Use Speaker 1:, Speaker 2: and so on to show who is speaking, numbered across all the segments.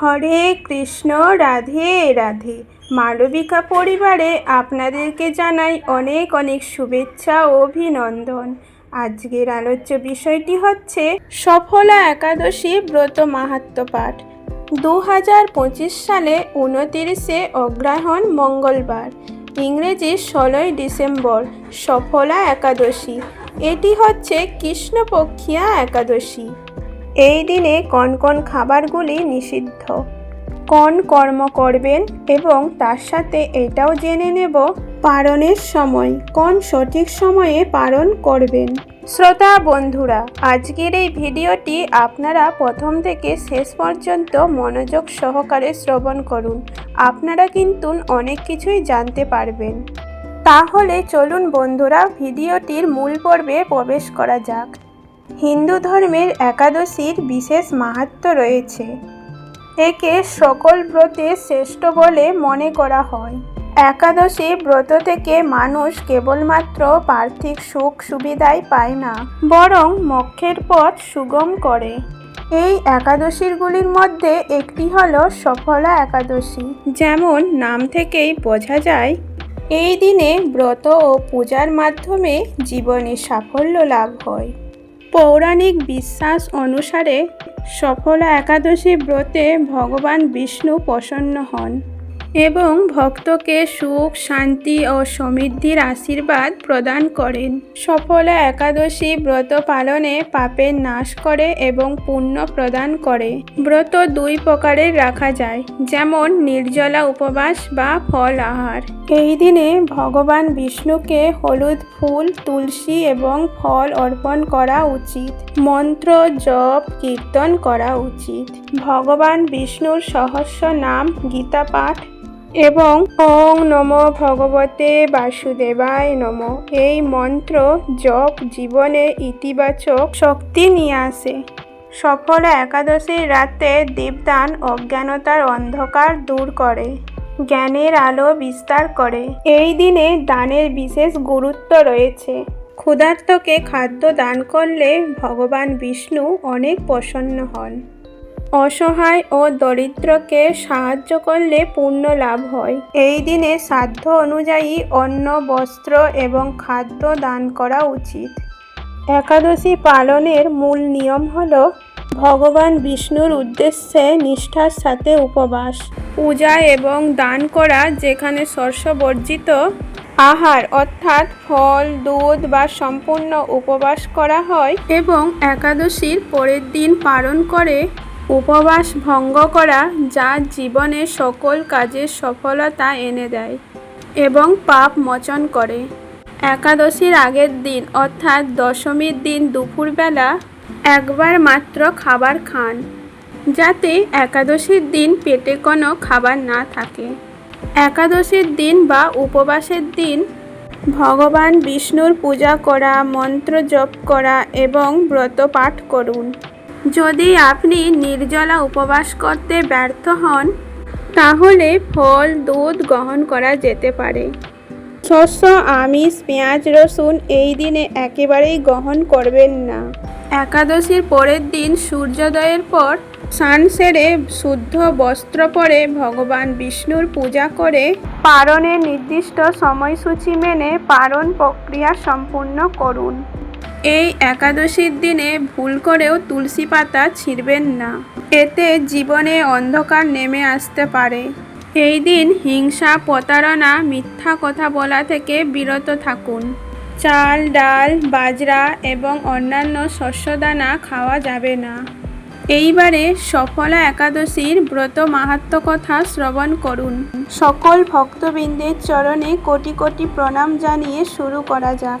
Speaker 1: হরে কৃষ্ণ, রাধে রাধে। মালবিকা পরিবারে আপনাদেরকে জানাই অনেক অনেক শুভেচ্ছা ও অভিনন্দন। আজকের আলোচ্য বিষয়টি হচ্ছে সফলা একাদশী ব্রত মাহাত্ম্য পাঠ। দু হাজার পঁচিশ সালে উনতিরিশে অগ্রহায়ণ মঙ্গলবার, ইংরেজি ষোলোই ডিসেম্বর, সফলা একাদশী। এটি হচ্ছে কৃষ্ণপক্ষিয়া একাদশী। এই দিনে কোন কোন খাবারগুলি নিষিদ্ধ। কোন কর্ম করবেন এবং তার সাথে এটাও জেনে নেব, পারণের সময়, কোন সঠিক সময়ে পারণ করবেন। শ্রোতা বন্ধুরা, আজকের এই ভিডিওটি আপনারা প্রথম থেকে শেষ পর্যন্ত মনোযোগ সহকারে শ্রবণ করুন। আপনারা কিন্তু অনেক কিছুই জানতে পারবেন। তাহলে চলুন বন্ধুরা, ভিডিওটির মূল পর্বে প্রবেশ করা যাক। হিন্দু ধর্মের একাদশীর বিশেষ মাহাত্ম্য রয়েছে। একে সকল ব্রতে শ্রেষ্ঠ বলে মনে করা হয়। একাদশী ব্রত থেকে মানুষ কেবলমাত্র পার্থিক সুখ সুবিধাই পায় না, বরং মক্ষের পথ সুগম করে। এই একাদশীরগুলির মধ্যে একটি হল সফলা একাদশী। যেমন নাম থেকেই বোঝা যায়, এই দিনে ব্রত ও পূজার মাধ্যমে জীবনে সাফল্য লাভ হয়। পৌরাণিক বিশ্বাস অনুসারে সফলা একাদশী ব্রতে ভগবান বিষ্ণু প্রসন্ন হন। এবং ভক্তকে সুখ, শান্তি ও সমৃদ্ধির আশীর্বাদ প্রদান করেন। সফলা একাদশী ব্রত পালনে পাপের নাশ করে এবং পুণ্য প্রদান করে। ব্রত দুই প্রকারের রাখা যায়, যেমন নির্জলা উপবাস বা ফল আহার। এই দিনে ভগবান বিষ্ণুকে হলুদ ফুল, তুলসী এবং ফল অর্পণ করা উচিত। মন্ত্র, জপ, কীর্তন করা উচিত। ভগবান বিষ্ণুর সহস্র নাম গীতা পাঠ এবং ওং নম ভগবতে বাসুদেবায় নম। এই মন্ত্র জপ জীবনে ইতিবাচক শক্তি নিয়ে আসে। সফল একাদশীর রাতে দেবদান অজ্ঞানতার অন্ধকার দূর করে, জ্ঞানের আলো বিস্তার করে। এই দিনে দানের বিশেষ গুরুত্ব রয়েছে। ক্ষুধার্তকে খাদ্য দান করলে ভগবান বিষ্ণু অনেক প্রসন্ন হন। অসহায় ও দরিদ্রকে সাহায্য করলে পুণ্য লাভ হয়। এই দিনে সাধ্য অনুযায়ী অন্ন, বস্ত্র এবং খাদ্য দান করা উচিত। একাদশী পালনের মূল নিয়ম হল ভগবান বিষ্ণুর উদ্দেশ্যে নিষ্ঠার সাথে উপবাস, পূজা এবং দান করা যেখানে শস্যবর্জিত আহার অর্থাৎ ফল, দুধ বা সম্পূর্ণ উপবাস করা হয় এবং একাদশীর পরের দিন পালন করে উপবাস ভঙ্গ করা যা জীবনে সকল কাজের সফলতা এনে দেয় এবং পাপ মোচন করে। একাদশীর আগের দিন, অর্থাৎ দশমীর দিন দুপুরবেলা একবার মাত্র খাবার খান, যাতে একাদশীর দিন পেটে কোনো খাবার না থাকে। একাদশীর দিন বা উপবাসের দিন ভগবান বিষ্ণুর পূজা করা, মন্ত্র জপ করা এবং ব্রত পাঠ করুন। যদি আপনি নির্জলা উপবাস করতে ব্যর্থ হন, তাহলে ফল দুধ গ্রহণ করা যেতে পারে। শস্য, আমিষ, পেঁয়াজ, রসুন এই দিনে একেবারেই গ্রহণ করবেন না। একাদশীর পরের দিন সূর্যোদয়ের পর স্নান সেরে শুদ্ধ বস্ত্র পরে ভগবান বিষ্ণুর পূজা করে পারণের নির্দিষ্ট সময়সূচি মেনে পারণ প্রক্রিয়া সম্পূর্ণ করুন। এই একাদশীর দিনে ভুল করেও তুলসী পাতা ছিঁড়বেন না। এতে জীবনে অন্ধকার নেমে আসতে পারে। এই দিন হিংসা, প্রতারণা, মিথ্যা কথা বলা থেকে বিরত থাকুন। চাল, ডাল, বাজরা এবং অন্যান্য শস্যদানা খাওয়া যাবে না। এইবারে সফলা একাদশীর ব্রত মাহাত্ম কথা শ্রবণ করুন। সকল ভক্তবৃন্দের চরণে কোটি কোটি প্রণাম জানিয়ে শুরু করা যাক।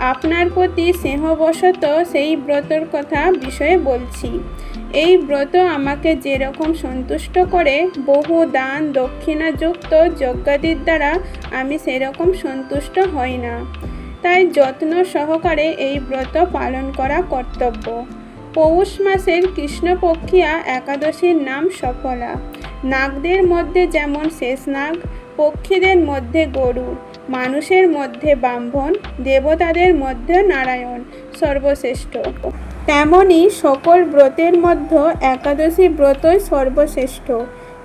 Speaker 1: আপনার প্রতি স্নেহবশত সেই ব্রতর কথা বিষয়ে বলছি। এই ব্রত আমাকে যেরকম সন্তুষ্ট করে, বহু দান দক্ষিণাযুক্ত যজ্ঞাদির দ্বারা আমি সেরকম সন্তুষ্ট হই না। তাই যত্ন সহকারে এই ব্রত পালন করা কর্তব্য। পৌষ মাসের কৃষ্ণপক্ষিয়া একাদশীর নাম সফলা। নাগদের মধ্যে যেমন শেষ নাগ, পক্ষীদের মধ্যে গরুড় মানুষের মধ্যে ব্রাহ্মণ, দেবতাদের মধ্যে নারায়ণ, সর্বশ্রেষ্ঠ। তেমনি সকল ব্রতের মধ্যে একাদশী ব্রতই সর্বশ্রেষ্ঠ।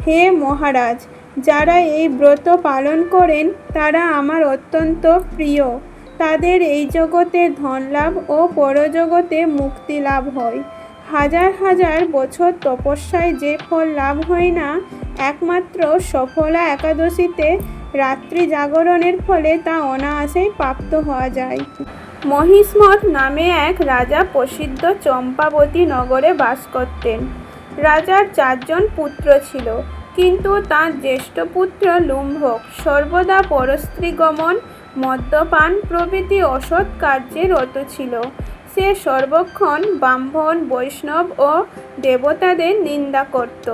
Speaker 1: হে মহারাজ, যারা এই ব্রত পালন করেন, তারা আমার অত্যন্ত প্রিয়। তাদের এই জগতে ধন লাভ ও পরজগতে মুক্তি লাভ হয়। হাজার হাজার বছর তপস্যায় যে ফল লাভ হয় না, একমাত্র সফলা একাদশীতে রাত্রি জাগরণের ফলে তা অনায়াসেই প্রাপ্ত হওয়া যায়। মহিষ্মঠ নামে এক রাজা প্রসিদ্ধ চম্পাবতী নগরে বাস করতেন। রাজার চারজন পুত্র ছিল, কিন্তু তার জ্যেষ্ঠ পুত্র লুম্ভক। সর্বদা পরস্ত্রীগমন, মদ্যপান প্রভৃতি অসৎ কার্যে রত ছিল। সে সর্বক্ষণ ব্রাহ্মণ, বৈষ্ণব ও দেবতাদের নিন্দা করত।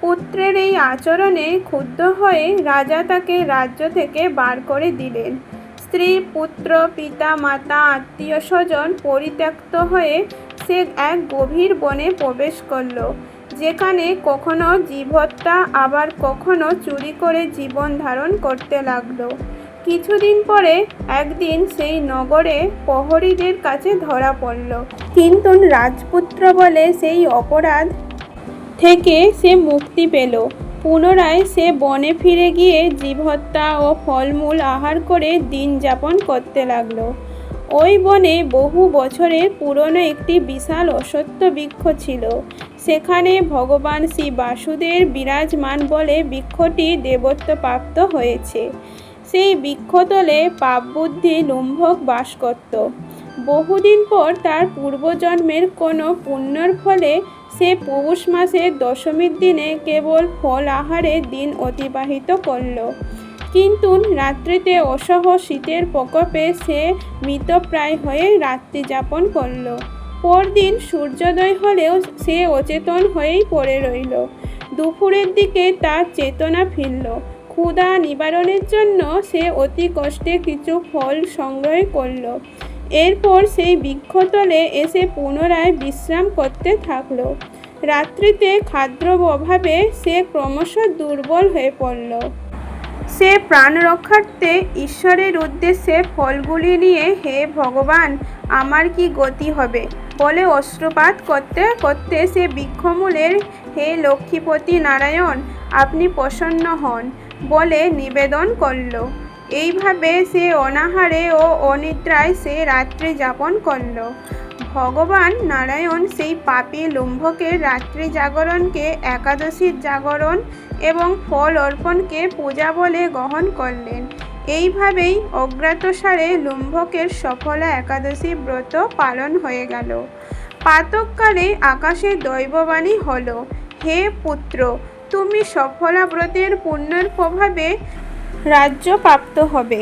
Speaker 1: পুত্রের এই আচরণে ক্ষুব্ধ হয়ে রাজা তাকে রাজ্য থেকে বার করে দিলেন। স্ত্রী, পুত্র, পিতা, মাতা, আত্মীয় স্বজন পরিত্যক্ত হয়ে সে এক গভীর বনে প্রবেশ করল, যেখানে কখনো জীবহত্যা, আবার কখনো চুরি করে জীবন ধারণ করতে লাগল। কিছুদিন পরে একদিন সেই নগরে প্রহরীদের কাছে ধরা পড়ল। কিন্তু রাজপুত্র বলে সেই অপরাধ থেকে সে মুক্তি পেল। পুনরায় সে বনে ফিরে গিয়ে জীবহত্যা ও ফলমূল আহার করে দিন যাপন করতে লাগল। ওই বনে বহু বছরের পুরনো একটি বিশাল অসত্য বৃক্ষ ছিল। সেখানে ভগবান শ্রী বাসুদের বিরাজমান বলে বৃক্ষটি দেবত্বপ্রাপ্ত হয়েছে। সেই বৃক্ষতলে পাপবুদ্ধি লুম্ভক বাস করত। বহুদিন পর তার পূর্বজন্মের কোনো পুণ্যর ফলে সে পৌষ মাসের দশমীর দিনে কেবল ফল আহারে দিন অতিবাহিত করল। কিন্তু রাত্রিতে অসহ শীতের প্রকোপে সে মৃতপ্রায় হয়ে রাত্রি যাপন করল। পরদিন সূর্যোদয় হলেও সে অচেতন হয়েই পড়ে রইল। দুপুরের দিকে তার চেতনা ফিরল। ক্ষুধা নিবারণের জন্য সে অতি কষ্টে কিছু ফল সংগ্রহ করল। এরপর সেই বৃক্ষতলে এসে পুনরায় বিশ্রাম করতে থাকল। রাত্রিতে খাদ্য অভাবে সে ক্রমশ দুর্বল হয়ে পড়ল। সে প্রাণ রক্ষার্থে ঈশ্বরের উদ্দেশ্যে ফলগুলি নিয়ে, হে ভগবান, আমার কি গতি হবে? বলে অস্ত্রপাত করতে করতে সে বৃক্ষমূলের, হে লক্ষ্মীপতি নারায়ণ, আপনি প্রসন্ন হন বলে নিবেদন করল। এইভাবে সে অনাহারে ও অনিদ্রায় সে রাত্রি যাপন করল। ভগবান নারায়ণ সেই পাপী লুম্ভকের রাত্রি জাগরণকে, একাদশীর জাগরণ এবং ফল অর্পণকে পূজা বলে গ্রহণ করলেন। এইভাবেই অজ্ঞাতসারে লুম্ভকের সফলা একাদশী ব্রত পালন হয়ে গেল। পাতককালে আকাশে দৈববাণী হল, হে পুত্র, তুমি সফলা ব্রতের পুণ্যের প্রভাবে রাজ্য প্রাপ্ত হবে।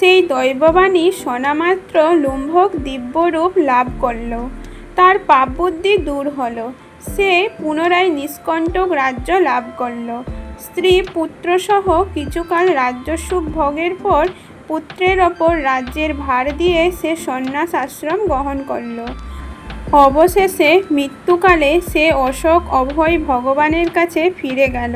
Speaker 1: সেই দৈববাণী শোনামাত্র লুম্ভক দিব্যরূপ লাভ করল। তার পাপবুদ্ধি দূর হলো। সে পুনরায় নিষ্কণ্টক রাজ্য লাভ করল। স্ত্রী পুত্রসহ কিছুকাল রাজ্যসুখ ভোগের পর পুত্রের ওপর রাজ্যের ভার দিয়ে সে সন্ন্যাস আশ্রম গ্রহণ করল। অবশেষে মৃত্যুকালে সে অশোক অভয় ভগবানের কাছে ফিরে গেল।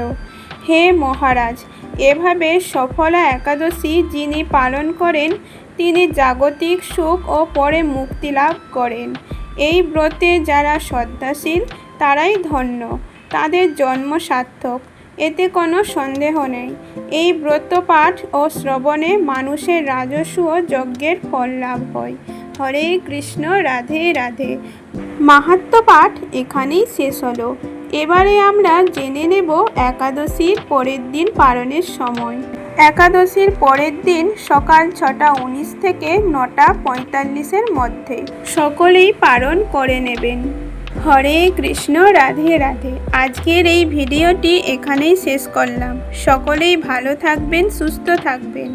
Speaker 1: হে মহারাজ এভাবে সফলা একাদশী যিনি পালন করেন, তিনি জাগতিক সুখ ও পরে মুক্তি লাভ করেন। এই ব্রতে যারা শ্রদ্ধাশীল তারাই ধন্য, তাদের জন্ম সার্থক, এতে কোনো সন্দেহ নেই। এই ব্রত পাঠ ও শ্রবণে মানুষের রাজস্ব ও যজ্ঞের ফল লাভ হয়। হরে কৃষ্ণ, রাধে রাধে। মাহাত্ম পাঠ এখানেই শেষ হলো। এবারে আমরা জেনে নেব একাদশীর পরের দিন পালনের সময়। একাদশীর পরের দিন সকাল ছটা উনিশ থেকে নটা পঁয়তাল্লিশের মধ্যে সকলেই পালন করে নেবেন। হরে কৃষ্ণ, রাধে রাধে। আজকের এই ভিডিওটি এখানেই শেষ করলাম। সকলেই ভালো থাকবেন, সুস্থ থাকবেন।